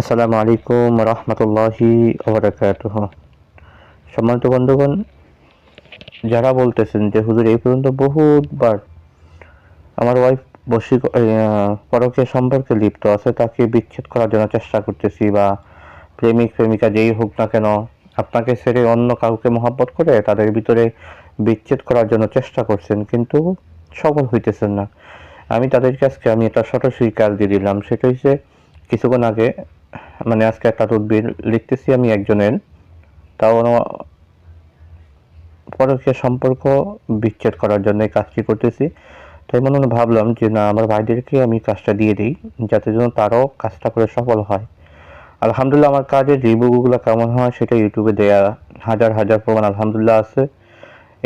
আসসালামু আলাইকুম রহমতুল্লাহি সম্মানিত বন্ধুগণ, যারা বলতেছেন যে, হুজুর, এই পর্যন্ত বহুবার আমার ওয়াইফ বসি পরকে সম্পর্কে লিপ্ত আছে, তাকে বিচ্ছেদ করার জন্য চেষ্টা করতেছি বা প্রেমিক, প্রেমিকা যেই হোক না কেন, আপনাকে ছেড়ে অন্য কাউকে মহাব্বত করে তাদের ভিতরে বিচ্ছেদ করার জন্য চেষ্টা করছেন, কিন্তু সফল হইতেছেন না। আমি তাদের কাছকে আমি একটা সরাসরি কাজ দিয়ে দিলাম। সেটা হচ্ছে কিছুক্ষণ আগে মানে আজকে একটা তদবির লিখতেছি আমি একজনের। তাও পরকীয় সম্পর্ক বিচ্ছেদ করার জন্য এই কাজটি করতেছি। তাই মনে মনে ভাবলাম যে না, আমার ভাইদেরকে আমি কাজটা দিয়ে দিই, যাতে যেন তারাও কাজটা করে সফল হয়। আলহামদুলিল্লাহ আমার কাজের রিভিউগুলো কেমন হয় সেটা ইউটিউবে দেয়া হাজার হাজার প্রমাণ আলহামদুলিল্লাহ আছে।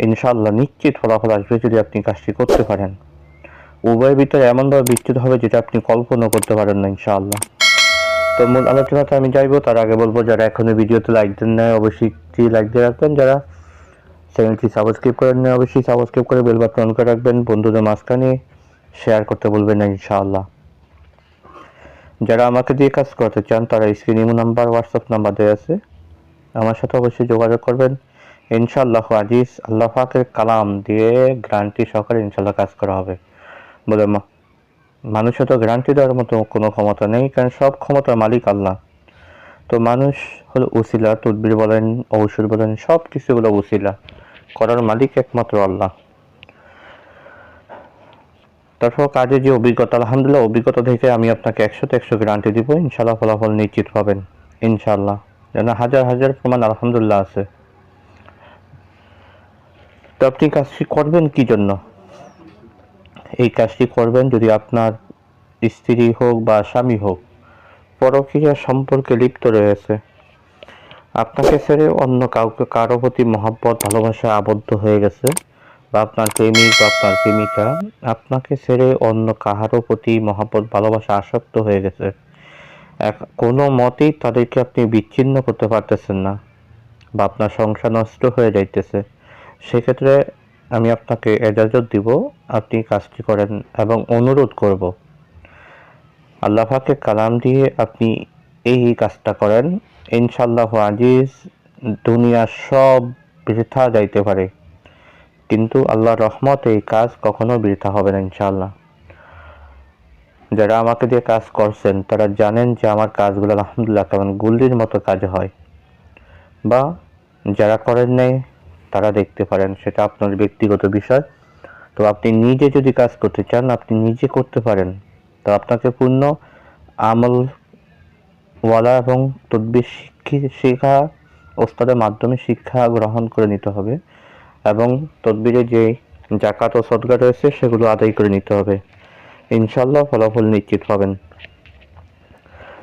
ইনশাআল্লাহ নিশ্চিত ফলাফল আসবে যদি আপনি কাজটি করতে পারেন। উভয়ের ভিতরে এমনভাবে বিচ্ছেদ হবে যেটা আপনি কল্পনা করতে পারেন না ইনশাআল্লাহ। তো মূল আলোচনাতে আমি যাইবো। তার আগে বলব, যারা এখনও ভিডিওতে লাইক দেন না অবশ্যই লাইক দিয়ে রাখবেন। যারা চ্যানেলটি সাবস্ক্রাইব করেন না অবশ্যই সাবস্ক্রাইব করে বেল বাটন অন করে রাখবেন। বন্ধুদের মাঝখানে শেয়ার করতে বলবেন না, ইনশাআল্লাহ। যারা আমাকে দিয়ে কাজ করতে চান, তারা screen imo number WhatsApp number দেওয়া আছে। আমার সাথে অবশ্যই যোগাযোগ করবেন। ইনশাআল্লাহ আজিজ, আল্লাহ পাকের কালাম দিয়ে গ্যারান্টি সহকারে ইনশাআল্লাহ কাজ করা হবে। বলে মা- মানুষের তো গ্যারান্টি দেওয়ার মতো কোনো ক্ষমতা নেই, কারণ সব ক্ষমতার মালিক আল্লাহ। তো মানুষ হলো উসিলা, তদবির বলেন ঔষধ বলেন, সব কিছু হলো উসিলা, করার মালিক একমাত্র আল্লাহ। তারপর কাজে যে অভিজ্ঞতা, আলহামদুলিল্লাহ, অভিজ্ঞতা থেকে আমি আপনাকে একশোতে একশো গ্যারান্টি দিব ইনশাল্লাহ ফলাফল নিশ্চিত পাবেন ইনশাল্লাহ যেন হাজার হাজার প্রমাণ আলহামদুলিল্লাহ আছে। তো আপনি কাজটি করবেন কি জন্য? এই কাজটি করবেন যদি আপনার স্ত্রী হোক বা স্বামী হোক। পরকীয়া সম্পর্কে লিপ্ত রয়েছে। আপনাকে ছেড়ে অন্য কাউকে কারও প্রতি মহাব্বত, ভালোবাসা আবদ্ধ হয়ে গেছে বা আপনার প্রেমিক বা আপনার প্রেমিকা, আপনাকে ছেড়ে অন্য কাহারও প্রতি মহাব্বত, ভালোবাসা আসক্ত হয়ে গেছে। এক, কোনো মতেই তাদেরকে আপনি বিচ্ছিন্ন করতে পারতেছেন না বা আপনার সংসার নষ্ট হয়ে যাইতেছে। সেক্ষেত্রে আমি আপনাকে এজাজত দিব, আপনি কাজটি করেন এবং অনুরোধ করব। আল্লাহ পাকে কালাম দিয়ে আপনি এই কাজটা করেন। ইনশাল্লাহ আজিজ দুনিয়ার সব বৃথা যাইতে পারে। কিন্তু আল্লাহর রহমত এই কাজ কখনো বৃথা হবে না ইনশাল্লাহ যারা আমাকে দিয়ে কাজ করছেন, তারা জানেন যে আমার কাজগুলো আলহামদুলিল্লাহ কেমন গুল্লির মতো কাজ হয়। বা যারা করেন নাই তারা দেখতে পারেন, সেটা আপনার ব্যক্তিগত বিষয়। তো আপনি নিজে যদি কাজ করতে চান, আপনি নিজে করতে পারেন। তো আপনাকে পূর্ণ আমল ওয়ালা এবং তদ্বির শিক্ষি ওস্তাদের মাধ্যমে শিক্ষা গ্রহণ করে নিতে হবে এবং তদবিরে যে জাকাত ও সদগা রয়েছে, সেগুলো আদায় করে নিতে হবে। ইনশাল্লাহ ফলাফল নিশ্চিত পাবেন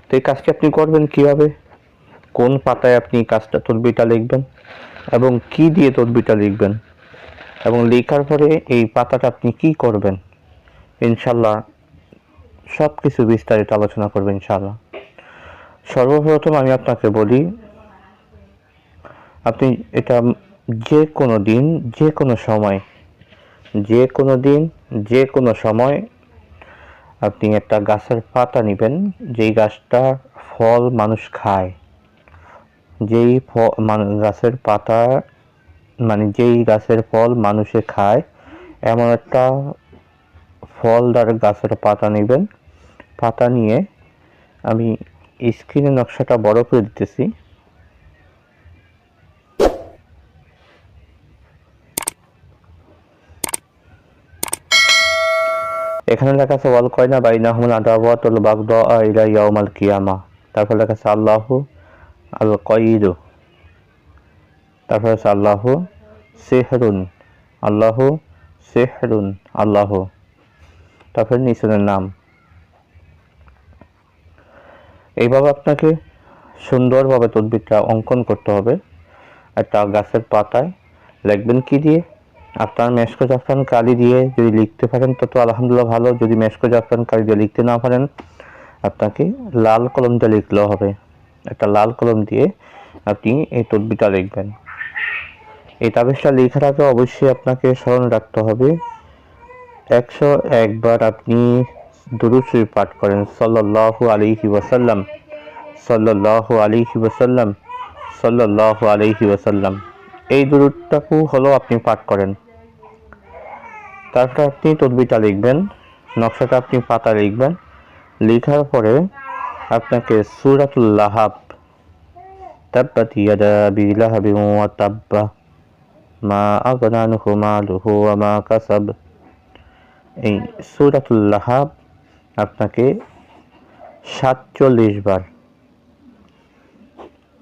তো এই কাজটি আপনি করবেন কীভাবে? কোন পাতায় আপনি কাজটা তদবিটা লিখবেন? এবং কি দিয়ে তদবিটা লিখবেন? এবং লেখার পরে এই পাতাটা আপনি কি করবেন? ইনশাল্লাহ সব কিছু বিস্তারিত আলোচনা করবেন ইনশাল্লাহ সর্বপ্রথম আমি আপনাকে বলি, আপনি এটা যে কোনো দিন যে কোনো সময় যে কোনো দিন যে কোনো সময় আপনি একটা গাছের পাতা নেবেন, যেই গাছটা ফল মানুষ খায়। যেই গাছের পাতা মানে যেই গাছের ফল মানুষে খায়, এমন একটা ফলদার গাছের পাতা নেবেন। পাতা নিয়ে আমি স্ক্রিনে নকশাটা বড় করে দিতেছি। এখানে লেখা আছে, ওয়াল কয়না বাইনা বাইনাহুল আদাওয়াতুল বাগদা ইলা ইয়াউমাল কিয়ামা। তারপর লেখা আছে, আল্লাহু আল কয়িদু তারপর আছে আল্লাহু সেহরুন আল্লাহু সেহরুন, আল্লাহ। তারপর নিচনের নাম। এইভাবে আপনাকে সুন্দরভাবে তদবিরটা অঙ্কন করতে হবে। একটা গাছের পাতায় লিখবেন কি দিয়ে? আপনার মেশকো জাফরান কালি দিয়ে যদি লিখতে পারেন তত আলহামদুলিল্লাহ ভালো। যদি মেশকো জাফরান কালি দিয়ে লিখতে না পারেন, আপনাকে লাল কলম দিয়ে লিখলেও হবে। একটা লাল কলম দিয়ে আপনি এই তদবিটা লিখবেন। এই তাবিজটা লেখার আগে অবশ্যই আপনাকে স্মরণ রাখতে হবে, একশো একবার আপনি দুরুদ শরীফ পাঠ করেন। সাল্লাল্লাহু আলাইহি ওয়াসাল্লাম সাল্লাহ আলিহি ওসাল্লাম সাল্লাহ আলিহি ওসাল্লাম এই দূরটাকু হলো আপনি পাঠ করেন। তারপর আপনি তদবিটা লিখবেন, নকশাটা আপনি পাতা লিখবেন। লেখার পরে আপনাকে সুরাতুল লাহাব, তাব্বাত ইয়াদা আবি লাহাবিন ওয়া তাব্বা, মা আগনা আনহু মালুহু ওয়া মা কাসাব। এই সুরাতুল আপনাকে সাতচল্লিশ বার,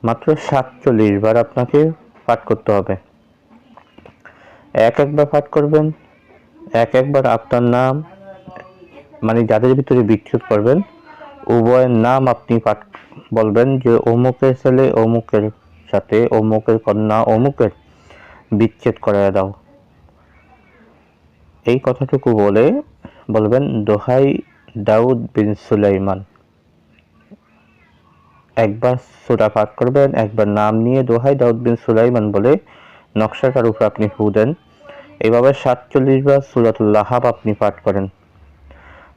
মাত্র সাতচল্লিশ বার আপনাকে পাঠ করতে হবে। এক একবার পাঠ করবেন, এক একবার আপনার নাম মানে যাদের ভিতরে বিচ্ছেদ করবেন উভয়ের নাম আপনি পাঠ বলবেন যে অমুকের ছেলে অমুকের সাথে, অমুকের কন্যা অমুকের বিচ্ছেদ করে দাও। এই কথাটুকু বলে বলবেন দোহাই দাউদ বিন সুলাইমান। একবার সুরা পাঠ করবেন, একবার নাম নিয়ে দোহাই দাউদ বিন সুলাইমান বলে নকশাটার উপর আপনি ফু দেন। এইভাবে সাতচল্লিশ বার সুরাতুল্লাহাব আপনি পাঠ করেন।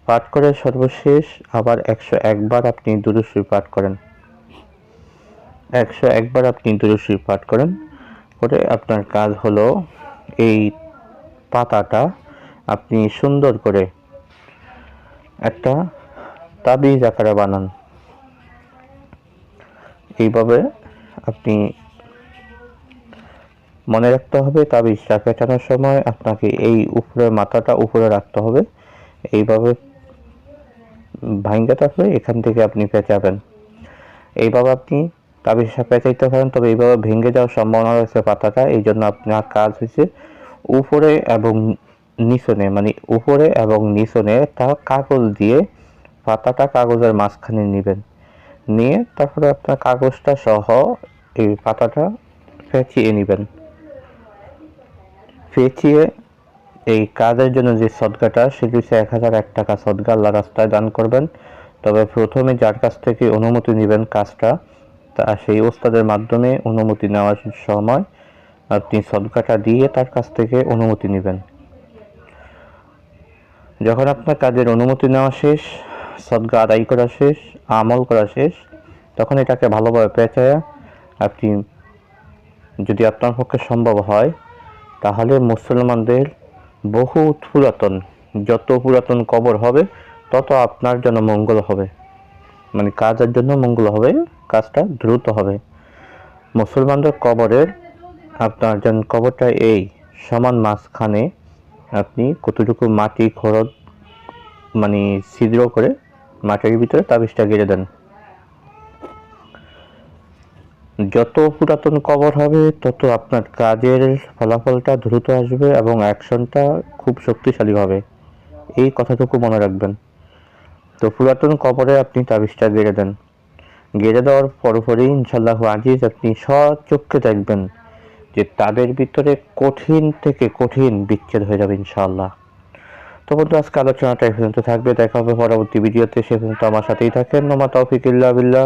পাঠ করে সর্বশেষ, আবার একশো একবার আপনি দুরুশ্রী পাঠ করেন। একশো একবার আপনি দুরুশ্রী পাঠ করেন। করে আপনার কাজ হলো এই পাতাটা আপনি সুন্দর করে একটা তাবিজ আকারে বানান। এইভাবে আপনি মনে রাখতে হবে, তাবিজটা পেঁচানোর সময় আপনাকে এই উপরে মাথাটা উপরে রাখতে হবে। এইভাবে ভাঙ্গা থাকলে এখান থেকে আপনি পেঁচাবেন। এইভাবে আপনি তাবিজটা পেঁচাইতে পারেন, তবে এইভাবে ভেঙে যাওয়ার সম্ভাবনা রয়েছে পাতাটা, এই জন্য আপনার কাজ হয়েছে উপরে এবং নিচনে মানে উপরে এবং নিচনে তা কাগজ দিয়ে পাতাটা কাগজের মাঝখানে নেবেন। নিয়ে তারপরে আপনার কাগজটা সহ এই পাতাটা পেঁচিয়ে নেবেন। পেঁচিয়ে এই কাজের জন্য যে সদকাটা সেটি হচ্ছে এক হাজার এক টাকা সদকা আল্লাহ রাস্তায় দান করবেন। তবে প্রথমে যার কাছ থেকে অনুমতি নেবেন কাজটা, তা সেই ওস্তাদের মাধ্যমে অনুমতি নেওয়ার সময় আপনি সদকাটা দিয়ে তার কাছ থেকে অনুমতি নেবেন। যখন আপনার কাজের অনুমতি নেওয়া শেষ, সদকা আদায় করা শেষ, আমল করা শেষ, তখন এটাকে ভালোভাবে পেঁচায়া আপনি যদি আপনার পক্ষে সম্ভব হয়, তাহলে মুসলমানদের বহু পুরাতন, যত পুরাতন কবর হবে, তত আপনার জন্য মঙ্গল হবে। মানে কাজের জন্য মঙ্গল হবে, কাজটা দ্রুত হবে। মুসলমানদের কবরের আপনার যেন কবরটা এই, সমান মাঝখানে আপনি কতটুকু মাটি খরচ মানে ছিদ্র করে মাটির ভিতরে তাবিজটা গেড়ে দেন। যত পুরাতন কবর হবে, তত আপনার কাজের ফলাফলটা দ্রুত আসবে এবং অ্যাকশনটা খুব শক্তিশালী হবে। এই কথাটুকু মনে রাখবেন। তো পুরাতন কবরে আপনি তাবিজটা গেড়ে দেন। গেড়ে দেওয়ার পরপরই ইনশাল্লাহ আজিজ আপনি সচক্ষে দেখবেন যে তাদের ভিতরে কঠিন থেকে কঠিন বিচ্ছেদ হয়ে যাবে ইনশাআল্লাহ। তো বন্ধু, আজকে আলোচনাটা এই পর্যন্ত থাকবে। দেখা হবে পরবর্তী ভিডিওতে। সে পর্যন্ত আমার সাথেই থাকেন। নোমা তৌফিক ইল্লা বিল্লাহ।